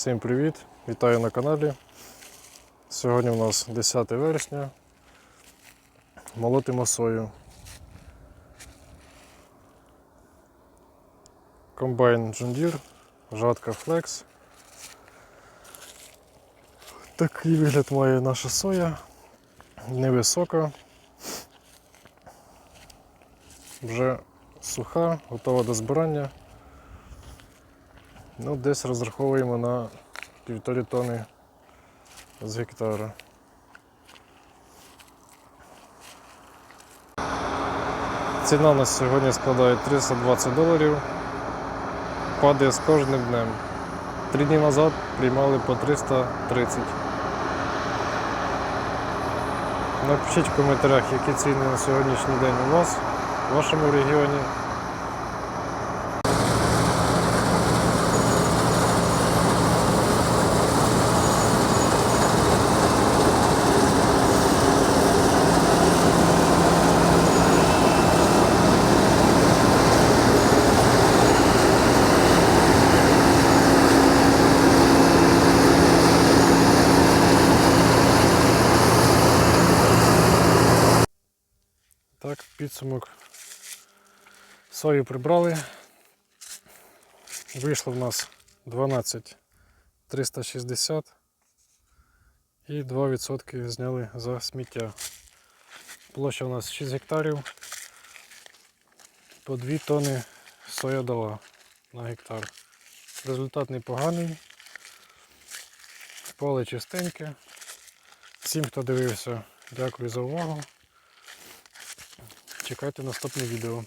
Всім привіт! Вітаю на каналі. Сьогодні у нас 10 вересня. Молотимо сою. Комбайн Deere, жатка Flex. Такий вигляд має наша соя. Невисока. Вже суха, готова до збирання. Ну, десь розраховуємо на півтори тони з гектара. Ціна на сьогодні складає 320 доларів. Падає з кожним днем. Три дні назад приймали по 330. Напишіть в коментарях, які ціни на сьогоднішній день у вас, в вашому регіоні. Так, підсумок. Сою прибрали. Вийшло в нас 12 360 і 2% зняли за сміття. Площа у нас 6 гектарів. По 2 тони соя дала на гектар. Результат непоганий. Поле чистеньке. Всім, хто дивився, дякую за увагу. Чекайте наступне відео.